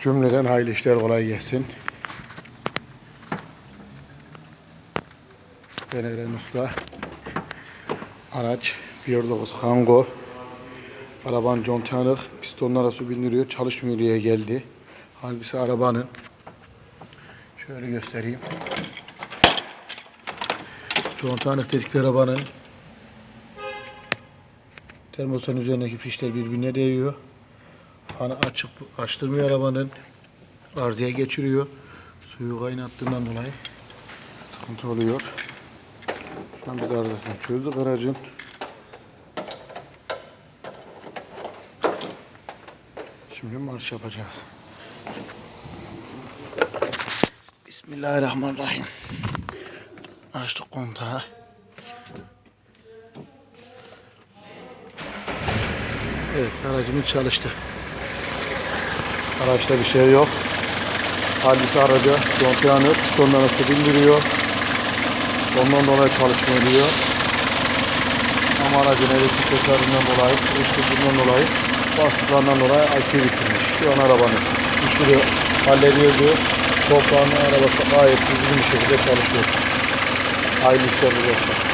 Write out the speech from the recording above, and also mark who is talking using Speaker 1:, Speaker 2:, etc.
Speaker 1: Cümleden hayırlı işler kolay gelsin. Ben Eren Usta. Araç 1.9 Kango. Arabanın contanık. Pistonlara su bindiriyor. Çalışmıyor diye geldi. Halbuki arabanın. Şöyle göstereyim. Contanık dedikleri arabanın. Termosan üzerindeki fişler birbirine değiyor. Fanı açıp açtırmıyor arabanın. Arızaya geçiriyor. Suyu kaynattığından dolayı sıkıntı oluyor. Şu an biz arızasını çözdük aracın. Şimdi marş yapacağız. Bismillahirrahmanirrahim. Açtık kontağı. Evet aracımız çalıştı. Araçta bir şey yok. Halbuki araca contayanı pistonlarına su bindiriyor. Ondan dolayı çalışmıyor diyor. Ama aracın elektrik tesarından dolayı, uyuşturucundan dolayı, bastıklarından dolayı akü bitirmiş. Şu an arabanın düşürüyor, hallediyor diyor. Toprağın arabası gayet düzgün bir şekilde çalışıyor. Hayırlı işler.